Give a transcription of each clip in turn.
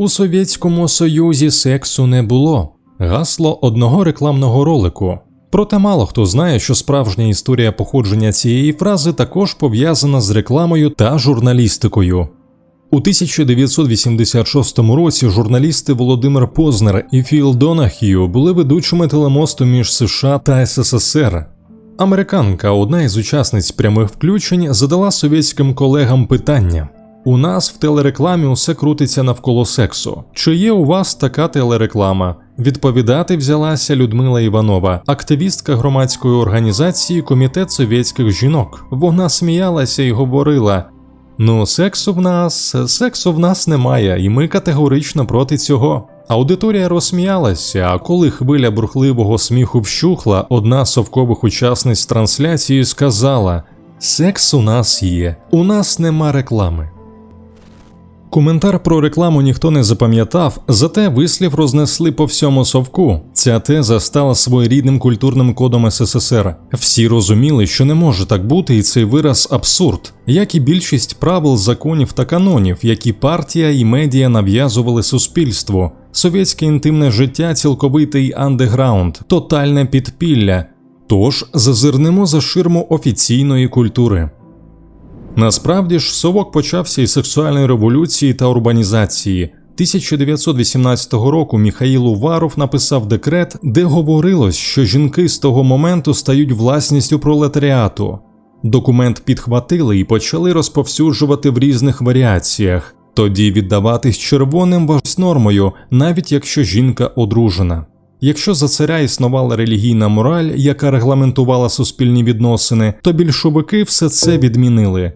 У Совєтському Союзі сексу не було. Гасло одного рекламного ролику. Проте мало хто знає, що справжня історія походження цієї фрази також пов'язана з рекламою та журналістикою. У 1986 році журналісти Володимир Познер і Філ Донахію були ведучими телемосту між США та СССР. Американка, одна із учасниць прямих включень, задала совєтським колегам питання: у нас в телерекламі усе крутиться навколо сексу. Чи є у вас така телереклама? Відповідати взялася Людмила Іванова, активістка громадської організації Комітет совєтських жінок. Вона сміялася і говорила: Ну, сексу в нас, сексу в нас немає, і ми категорично проти цього. Аудиторія розсміялася, а коли хвиля бурхливого сміху вщухла, одна з совкових учасниць трансляції сказала: Секс у нас є, у нас нема реклами. Коментар про рекламу ніхто не запам'ятав, зате вислів рознесли по всьому совку. Ця теза стала своєрідним культурним кодом СССР. Всі розуміли, що не може так бути, і цей вираз абсурд, як і більшість правил, законів та канонів, які партія і медіа нав'язували суспільству. Совєтське інтимне життя, цілковитий андеграунд, тотальне підпілля. Тож зазирнемо за ширму офіційної культури. Насправді ж совок почався із сексуальної революції та урбанізації. 1918 року Міхаїл Уваров написав декрет, де говорилось, що жінки з того моменту стають власністю пролетаріату. Документ підхватили і почали розповсюджувати в різних варіаціях. Тоді віддаватись червоним вважалось нормою, навіть якщо жінка одружена. Якщо за царя існувала релігійна мораль, яка регламентувала суспільні відносини, то більшовики все це відмінили.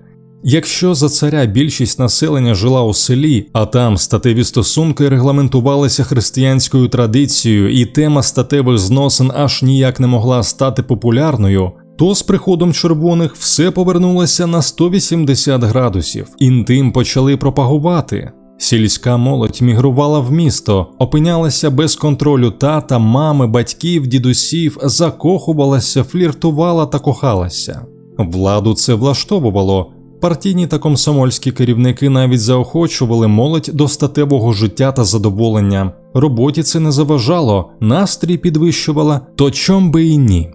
Якщо за царя більшість населення жила у селі, а там статеві стосунки регламентувалися християнською традицією, і тема статевих зносин аж ніяк не могла стати популярною, то з приходом червоних все повернулося на 180 градусів, інтим почали пропагувати. Сільська молодь мігрувала в місто, опинялася без контролю тата, мами, батьків, дідусів, закохувалася, фліртувала та кохалася. Владу це влаштовувало. Партійні та комсомольські керівники навіть заохочували молодь до статевого життя та задоволення. Роботі це не заважало, настрій підвищувала, то чом би і ні.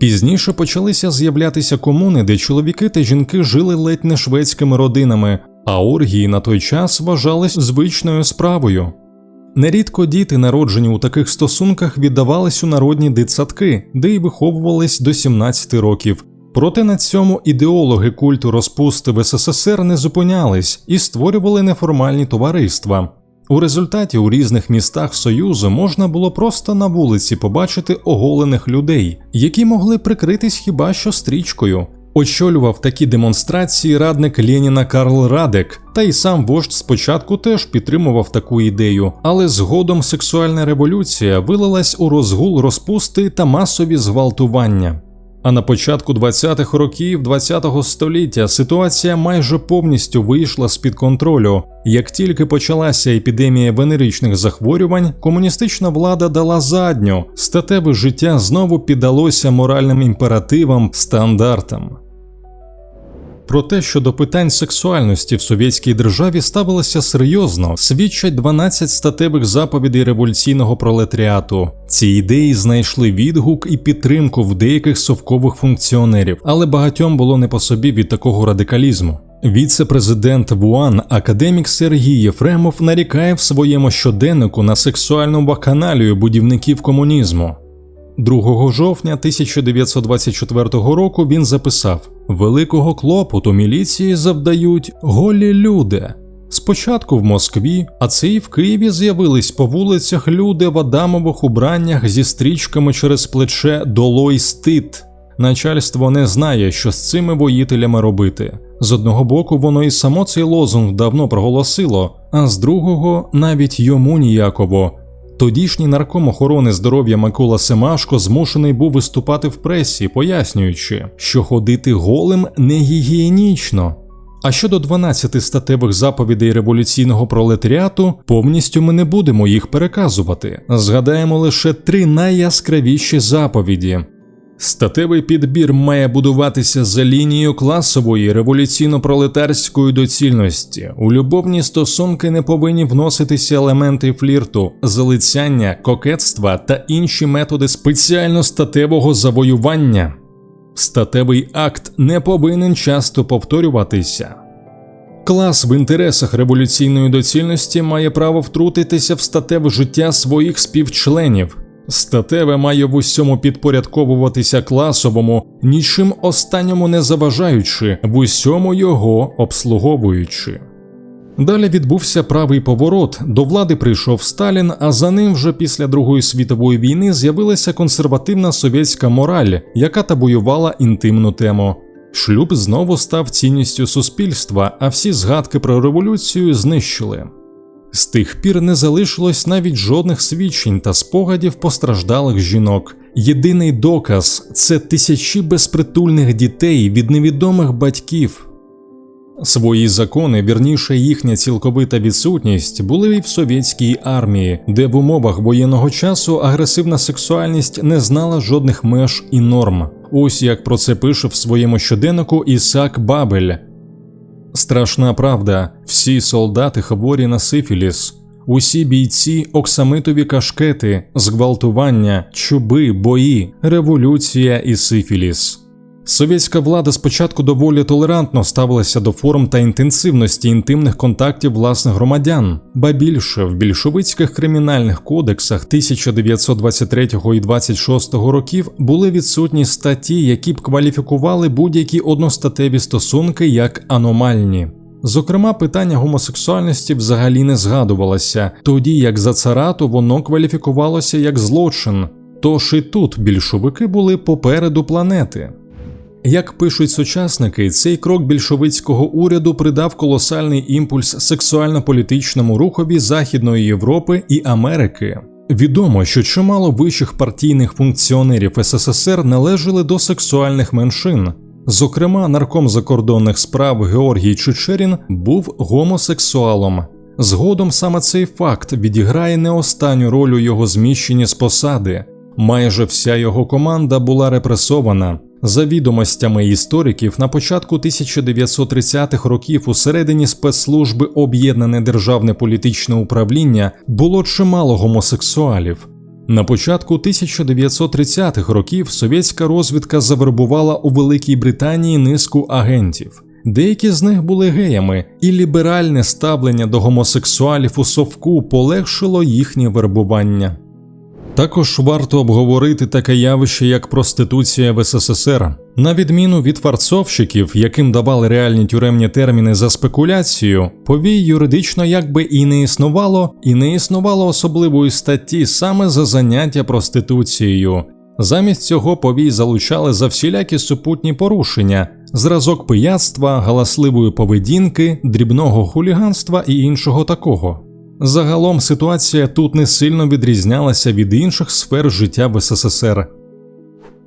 Пізніше почалися з'являтися комуни, де чоловіки та жінки жили ледь не шведськими родинами, а оргії на той час вважались звичною справою. Нерідко діти, народжені у таких стосунках, віддавались у народні дитсадки, де й виховувались до 17 років. Проте на цьому ідеологи культу розпусти в СССР не зупинялись і створювали неформальні товариства. У результаті у різних містах Союзу можна було просто на вулиці побачити оголених людей, які могли прикритись хіба що стрічкою. Очолював такі демонстрації радник Леніна Карл Радек, та й сам вождь спочатку теж підтримував таку ідею, але згодом сексуальна революція вилилась у розгул розпусти та масові зґвалтування. А на початку 20-х років 20-го століття ситуація майже повністю вийшла з під контролю. Як тільки почалася епідемія венеричних захворювань, комуністична влада дала задню, статеве життя знову піддалося моральним імперативам, стандартам. Про те, що до питань сексуальності в совєтській державі ставилося серйозно, свідчать 12 статевих заповідей революційного пролетаріату. Ці ідеї знайшли відгук і підтримку в деяких совкових функціонерів, але багатьом було не по собі від такого радикалізму. Віце-президент ВУАН академік Сергій Єфремов нарікає в своєму щоденнику на сексуальну баканалію будівників комунізму. 2 жовтня 1924 року він записав: Великого клопоту міліції завдають голі люди. Спочатку в Москві, а це і в Києві з'явились по вулицях люди в Адамових убраннях зі стрічками через плече долой стид. Начальство не знає, що з цими воїтелями робити. З одного боку, воно і само цей лозунг давно проголосило, а з другого навіть йому ніяково. Тодішній нарком охорони здоров'я Микола Семашко змушений був виступати в пресі, пояснюючи, що ходити голим не гігієнічно. А щодо 12 статевих заповідей революційного пролетаріату, повністю ми не будемо їх переказувати. Згадаємо лише три найяскравіші заповіді: Статевий підбір має будуватися за лінією класової революційно-пролетарської доцільності. У любовні стосунки не повинні вноситися елементи флірту, залицяння, кокетства та інші методи спеціально статевого завоювання. Статевий акт не повинен часто повторюватися. Клас в інтересах революційної доцільності має право втрутитися в статеве життя своїх співчленів. Статеве має в усьому підпорядковуватися класовому, нічим останньому не заважаючи, в усьому його обслуговуючи. Далі відбувся правий поворот. До влади прийшов Сталін, а за ним вже після Другої світової війни з'явилася консервативна совєтська мораль, яка табуювала інтимну тему. Шлюб знову став цінністю суспільства, а всі згадки про революцію знищили. З тих пір не залишилось навіть жодних свідчень та спогадів постраждалих жінок. Єдиний доказ це тисячі безпритульних дітей від невідомих батьків. Свої закони, вірніше їхня цілковита відсутність, були і в совєтській армії, де в умовах воєнного часу агресивна сексуальність не знала жодних меж і норм. Ось як про це пише в своєму щоденнику Ісак Бабель. Страшна правда, всі солдати хворі на сифіліс, усі бійці оксамитові кашкети, зґвалтування, чуби, бої, революція і сифіліс. Совєтська влада спочатку доволі толерантно ставилася до форм та інтенсивності інтимних контактів власних громадян, ба більше в більшовицьких кримінальних кодексах 1923 і 26 років були відсутні статті, які б кваліфікували будь-які одностатеві стосунки як аномальні. Зокрема, питання гомосексуальності взагалі не згадувалося, тоді як за царату воно кваліфікувалося як злочин. Тож і тут більшовики були попереду планети. Як пишуть сучасники, цей крок більшовицького уряду придав колосальний імпульс сексуально-політичному рухові Західної Європи і Америки. Відомо, що чимало вищих партійних функціонерів СССР належали до сексуальних меншин. Зокрема, нарком закордонних справ Георгій Чичерін був гомосексуалом. Згодом саме цей факт відіграє не останню роль у його зміщенні з посади. Майже вся його команда була репресована. За відомостями істориків, на початку 1930-х років у середині спецслужби Об'єднане державне політичне управління було чимало гомосексуалів. На початку 1930-х років совєтська розвідка завербувала у Великій Британії низку агентів. Деякі з них були геями, і ліберальне ставлення до гомосексуалів у совку полегшило їхнє вербування. Також варто обговорити таке явище, як проституція в СССР. На відміну від фарцовщиків, яким давали реальні тюремні терміни за спекуляцію, повій юридично якби і не існувало, і не існувало особливої статті саме за заняття проституцією. Замість цього повій залучали за всілякі супутні порушення, зразок пияцтва, галасливої поведінки, дрібного хуліганства і іншого такого. Загалом ситуація тут не сильно відрізнялася від інших сфер життя в СССР.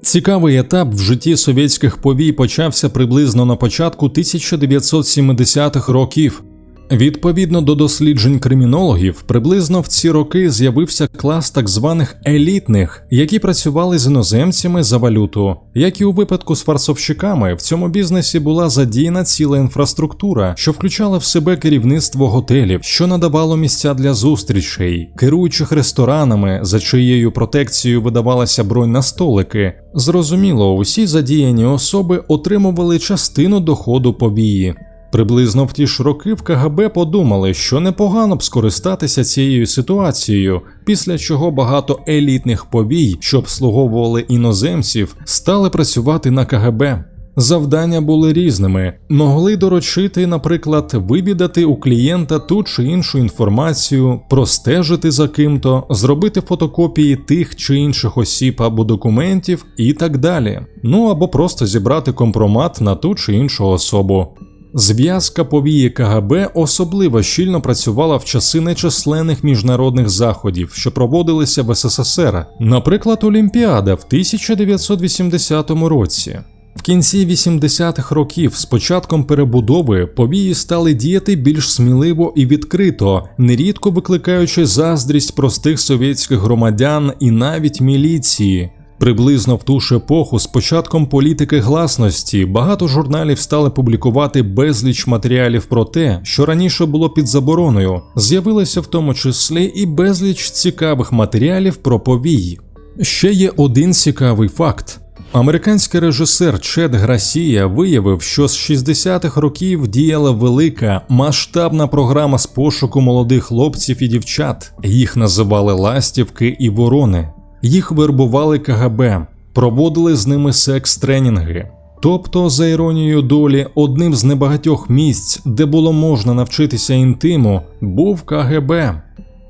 Цікавий етап в житті совєтських повій почався приблизно на початку 1970-х років. Відповідно до досліджень кримінологів, приблизно в ці роки з'явився клас так званих елітних, які працювали з іноземцями за валюту. Як і у випадку з фарсовщиками, в цьому бізнесі була задіяна ціла інфраструктура, що включала в себе керівництво готелів, що надавало місця для зустрічей, керуючих ресторанами, за чиєю протекцією видавалася бронь на столики. Зрозуміло, усі задіяні особи отримували частину доходу повії. Приблизно в ті ж роки в КГБ подумали, що непогано б скористатися цією ситуацією, після чого багато елітних повій, що обслуговували іноземців, стали працювати на КГБ. Завдання були різними, могли доручити, наприклад, вивідати у клієнта ту чи іншу інформацію, простежити за ким-то, зробити фотокопії тих чи інших осіб або документів і так далі. Ну або просто зібрати компромат на ту чи іншу особу. Зв'язка повії КГБ особливо щільно працювала в часи нечисленних міжнародних заходів, що проводилися в СССР, наприклад, Олімпіада в 1980 році. В кінці 80-х років з початком перебудови повії стали діяти більш сміливо і відкрито, нерідко викликаючи заздрість простих совєтських громадян і навіть міліції. Приблизно в ту ж епоху, з початком політики гласності, багато журналів стали публікувати безліч матеріалів про те, що раніше було під забороною. З'явилося в тому числі і безліч цікавих матеріалів про повій. Ще є один цікавий факт. Американський режисер Чед Грасія виявив, що з 60-х років діяла велика масштабна програма з пошуку молодих хлопців і дівчат. Їх називали ластівки і ворони. Їх вербували КГБ, проводили з ними секс-тренінги. Тобто, за іронією долі, одним з небагатьох місць, де було можна навчитися інтиму, був КГБ.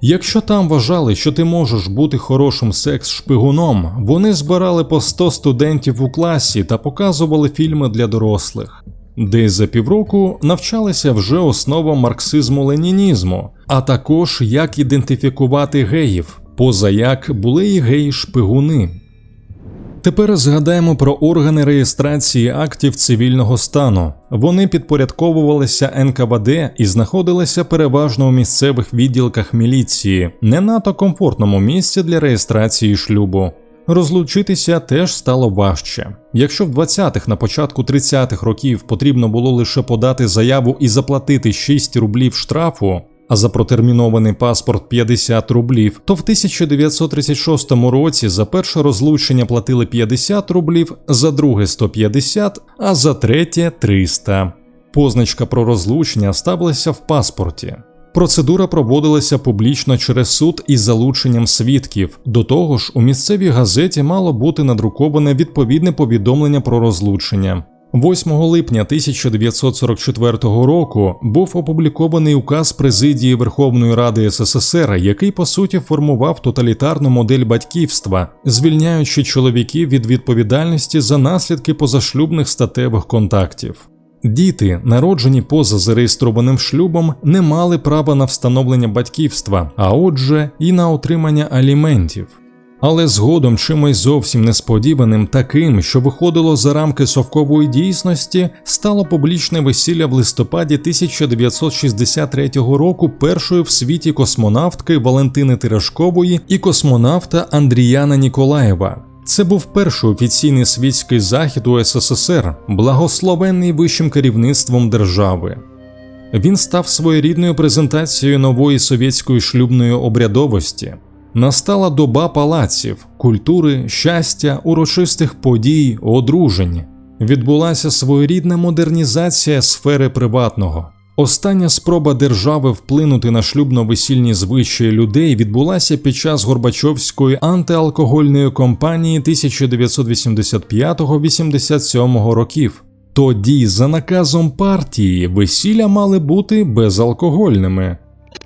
Якщо там вважали, що ти можеш бути хорошим секс-шпигуном, вони збирали по 100 студентів у класі та показували фільми для дорослих. Десь за півроку навчалися вже основам марксизму-ленінізму, а також як ідентифікувати геїв, поза як були і геї-шпигуни. Тепер згадаємо про органи реєстрації актів цивільного стану. Вони підпорядковувалися НКВД і знаходилися переважно у місцевих відділках міліції, не надто комфортному місці для реєстрації шлюбу. Розлучитися теж стало важче. Якщо в 20-х на початку 30-х років потрібно було лише подати заяву і заплатити 6 рублів штрафу, а за протермінований паспорт 50 рублів, то в 1936 році за перше розлучення платили 50 рублів, за друге 150, а за третє 300. Позначка про розлучення ставилася в паспорті. Процедура проводилася публічно через суд із залученням свідків. До того ж, у місцевій газеті мало бути надруковане відповідне повідомлення про розлучення. 8 липня 1944 року був опублікований указ президії Верховної Ради СССР, який по суті формував тоталітарну модель батьківства, звільняючи чоловіків від відповідальності за наслідки позашлюбних статевих контактів. Діти, народжені поза зареєстрованим шлюбом, не мали права на встановлення батьківства, а отже, і на отримання аліментів. Але згодом чимось зовсім несподіваним, таким, що виходило за рамки совкової дійсності, стало публічне весілля в листопаді 1963 року першої в світі космонавтки Валентини Тиражкової і космонавта Андріяна Ніколаєва. Це був перший офіційний світський захід у СССР, благословенний вищим керівництвом держави. Він став своєрідною презентацією нової совєтської шлюбної обрядовості. Настала доба палаців, культури, щастя, урочистих подій, одружень. Відбулася своєрідна модернізація сфери приватного. Остання спроба держави вплинути на шлюбно-весільні звичаї людей відбулася під час Горбачовської антиалкогольної кампанії 1985-87 років. Тоді, за наказом партії, весілля мали бути безалкогольними.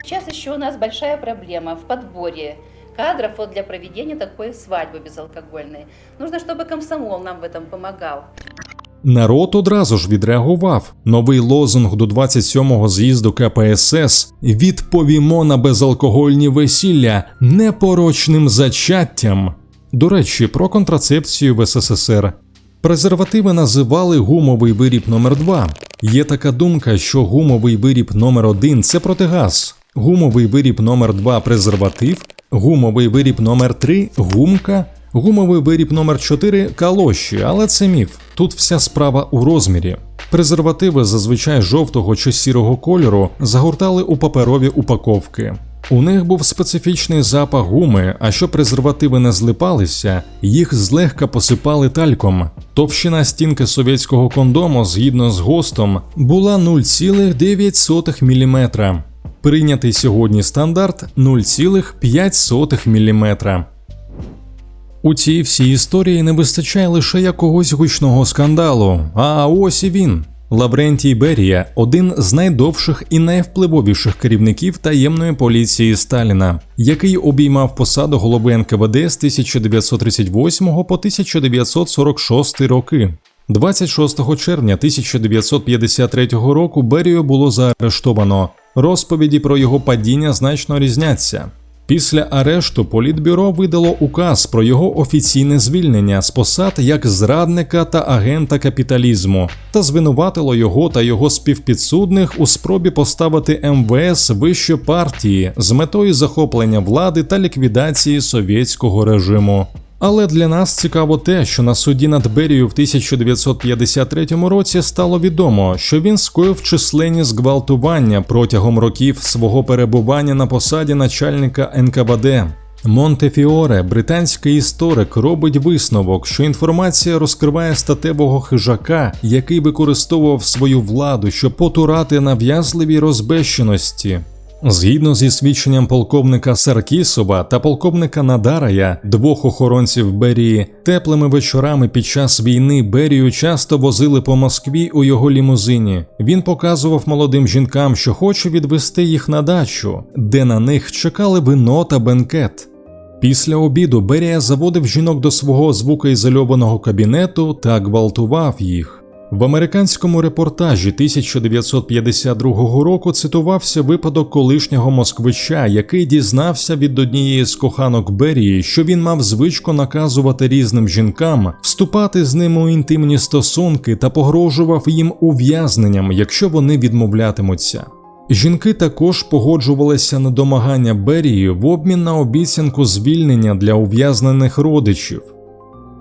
Сейчас еще у нас большая проблема в подборе кадров вот для проведения такой свадьбы безалкогольной. Нужно, чтобы комсомол нам в этом помогал. Народ одразу ж відреагував. Новий лозунг до 27-го з'їзду КПСС відповімо на безалкогольні весілля непорочним зачаттям. До речі, про контрацепцію в СССР. Презервативи називали гумовий виріб номер 2 Є така думка, що гумовий виріб номер 1 це протигаз, гумовий виріб номер 2 презерватив, гумовий виріб номер 3 гумка, гумовий виріб номер 4 калоші, але це міф. Тут вся справа у розмірі. Презервативи зазвичай жовтого чи сірого кольору загортали у паперові упаковки. У них був специфічний запах гуми, а щоб презервативи не злипалися, їх злегка посипали тальком. Товщина стінки совєтського кондому, згідно з ГОСТом, була 0,9 мм. Прийнятий сьогодні стандарт 0,5 мм. У цій всій історії не вистачає лише якогось гучного скандалу. А ось і він. Лаврентій Берія один з найдовших і найвпливовіших керівників таємної поліції Сталіна, який обіймав посаду голови НКВД з 1938 по 1946 роки. 26 червня 1953 року Берію було заарештовано. Розповіді про його падіння значно різняться. Після арешту Політбюро видало указ про його офіційне звільнення з посад як зрадника та агента капіталізму та звинуватило його та його співпідсудних у спробі поставити МВС вище партії з метою захоплення влади та ліквідації совєтського режиму. Але для нас цікаво те, що на суді над Берією в 1953 році стало відомо, що він скоїв численні зґвалтування протягом років свого перебування на посаді начальника НКВД. Монтефіоре, британський історик, робить висновок, що інформація розкриває статевого хижака, який використовував свою владу, щоб потурати нав'язливій розбещеності. Згідно зі свідченням полковника Саркісова та полковника Надарая, двох охоронців Берії, теплими вечорами під час війни Берію часто возили по Москві у його лімузині. Він показував молодим жінкам, що хоче відвести їх на дачу, де на них чекали вино та бенкет. Після обіду Берія заводив жінок до свого звукоізольованого кабінету та гвалтував їх. В американському репортажі 1952 року цитувався випадок колишнього москвича, який дізнався від однієї з коханок Берії, що він мав звичку наказувати різним жінкам вступати з ними у інтимні стосунки та погрожував їм ув'язненням, якщо вони відмовлятимуться. Жінки також погоджувалися на домагання Берії в обмін на обіцянку звільнення для ув'язнених родичів.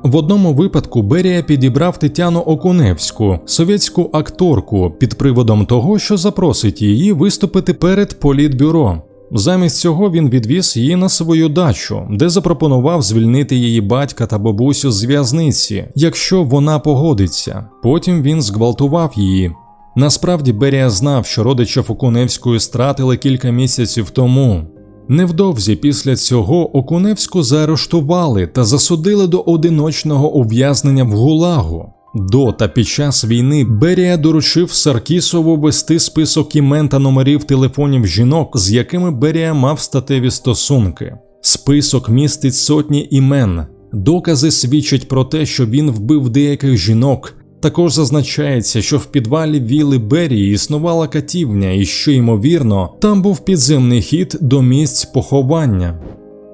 В одному випадку Берія підібрав Тетяну Окуневську, совєтську акторку, під приводом того, що запросить її виступити перед політбюро. Замість цього він відвіз її на свою дачу, де запропонував звільнити її батька та бабусю з в'язниці, якщо вона погодиться. Потім він зґвалтував її. Насправді Берія знав, що родича Окуневської стратили кілька місяців тому. Невдовзі після цього Окуневську заарештували та засудили до одиночного ув'язнення в Гулагу. До та під час війни Берія доручив Саркісову вести список імен та номерів телефонів жінок, з якими Берія мав статеві стосунки. Список містить сотні імен. Докази свідчать про те, що він вбив деяких жінок. Також зазначається, що в підвалі віли Берії існувала катівня, і що, ймовірно, там був підземний хід до місць поховання.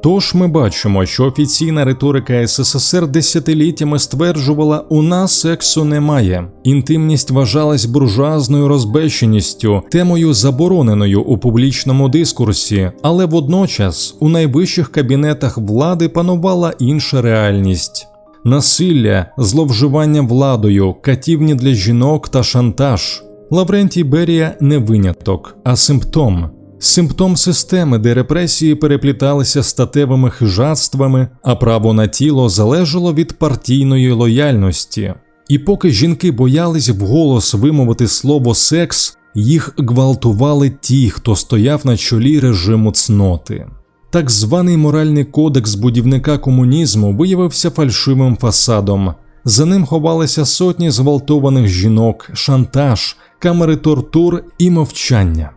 Тож ми бачимо, що офіційна риторика СССР десятиліттями стверджувала, у нас сексу немає. Інтимність вважалась буржуазною розбещеністю, темою забороненою у публічному дискурсі, але водночас у найвищих кабінетах влади панувала інша реальність. Насилля, зловживання владою, катівні для жінок та шантаж. Лаврентій Берія не виняток, а симптом. Симптом системи, де репресії перепліталися статевими хижатствами, а право на тіло залежало від партійної лояльності. І поки жінки боялись вголос вимовити слово секс, їх гвалтували ті, хто стояв на чолі режиму цноти. Так званий моральний кодекс будівника комунізму виявився фальшивим фасадом. За ним ховалися сотні зґвалтованих жінок, шантаж, камери тортур і мовчання.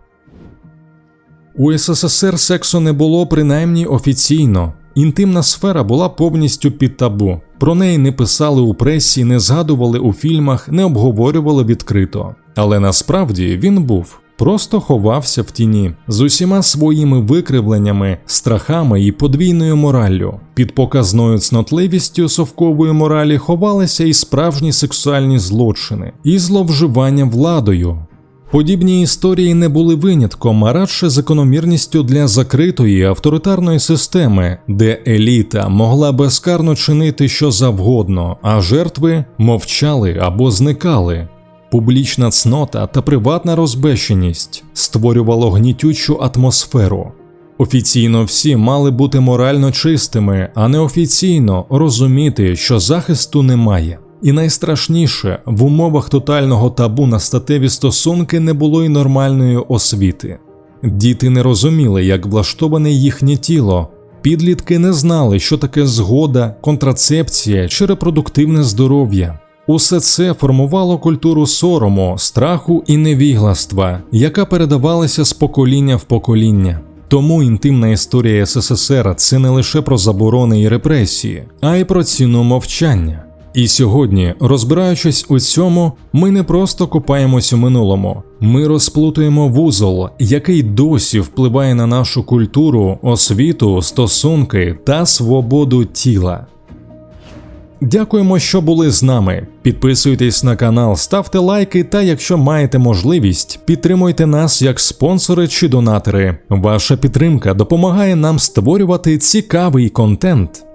У СССР сексу не було принаймні офіційно. Інтимна сфера була повністю під табу. Про неї не писали у пресі, не згадували у фільмах, не обговорювали відкрито. Але насправді він був. Просто ховався в тіні з усіма своїми викривленнями, страхами і подвійною мораллю. Під показною цнотливістю совкової моралі ховалися і справжні сексуальні злочини, і зловживання владою. Подібні історії не були винятком, а радше закономірністю для закритої авторитарної системи, де еліта могла безкарно чинити що завгодно, а жертви мовчали або зникали. Публічна цнота та приватна розбещеність створювало гнітючу атмосферу. Офіційно всі мали бути морально чистими, а неофіційно розуміти, що захисту немає. І найстрашніше, в умовах тотального табу на статеві стосунки не було й нормальної освіти. Діти не розуміли, як влаштоване їхнє тіло. Підлітки не знали, що таке згода, контрацепція чи репродуктивне здоров'я. Усе це формувало культуру сорому, страху і невігластва, яка передавалася з покоління в покоління. Тому інтимна історія СССР це не лише про заборони і репресії, а й про ціну мовчання. І сьогодні, розбираючись у цьому, ми не просто купаємось у минулому, ми розплутуємо вузол, який досі впливає на нашу культуру, освіту, стосунки та свободу тіла. Дякуємо, що були з нами. Підписуйтесь на канал, ставте лайки та, якщо маєте можливість, підтримуйте нас як спонсори чи донатори. Ваша підтримка допомагає нам створювати цікавий контент.